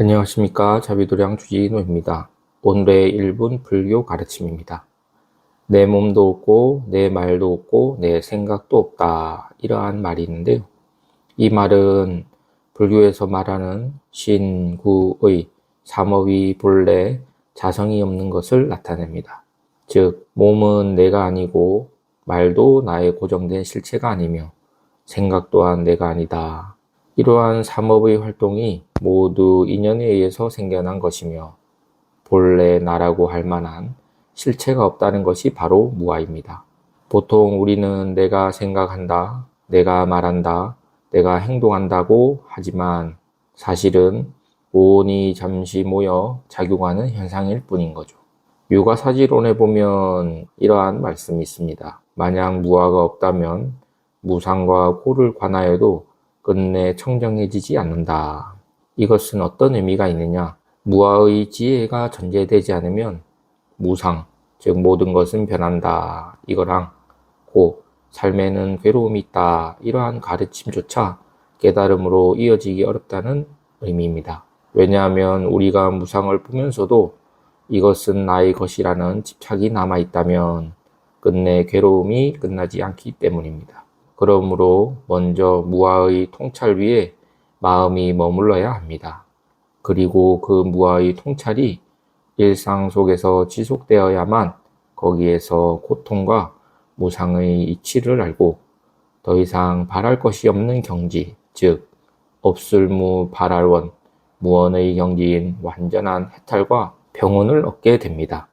안녕하십니까. 자비도량 주지노입니다. 오늘의 1분 불교 가르침입니다. 내 몸도 없고, 내 말도 없고, 내 생각도 없다. 이러한 말이 있는데요. 이 말은 불교에서 말하는 신 구 의 삼업이 본래 자성이 없는 것을 나타냅니다. 즉, 몸은 내가 아니고, 말도 나의 고정된 실체가 아니며, 생각 또한 내가 아니다. 이러한 삼업의 활동이 모두 인연에 의해서 생겨난 것이며 본래 나라고 할 만한 실체가 없다는 것이 바로 무아입니다. 보통 우리는 내가 생각한다, 내가 말한다, 내가 행동한다고 하지만 사실은 오온이 잠시 모여 작용하는 현상일 뿐인 거죠. 유가사지론에 보면 이러한 말씀이 있습니다. 만약 무아가 없다면 무상과 고를 관하여도 끝내 청정해지지 않는다. 이것은 어떤 의미가 있느냐? 무아의 지혜가 전제되지 않으면 무상, 즉 모든 것은 변한다. 이거랑 고, 삶에는 괴로움이 있다. 이러한 가르침조차 깨달음으로 이어지기 어렵다는 의미입니다. 왜냐하면 우리가 무상을 보면서도 이것은 나의 것이라는 집착이 남아있다면 끝내 괴로움이 끝나지 않기 때문입니다. 그러므로 먼저 무아의 통찰 위에 마음이 머물러야 합니다. 그리고 그 무아의 통찰이 일상 속에서 지속되어야만 거기에서 고통과 무상의 이치를 알고 더 이상 바랄 것이 없는 경지, 즉 없을무 바랄원, 무언의 경지인 완전한 해탈과 평온을 얻게 됩니다.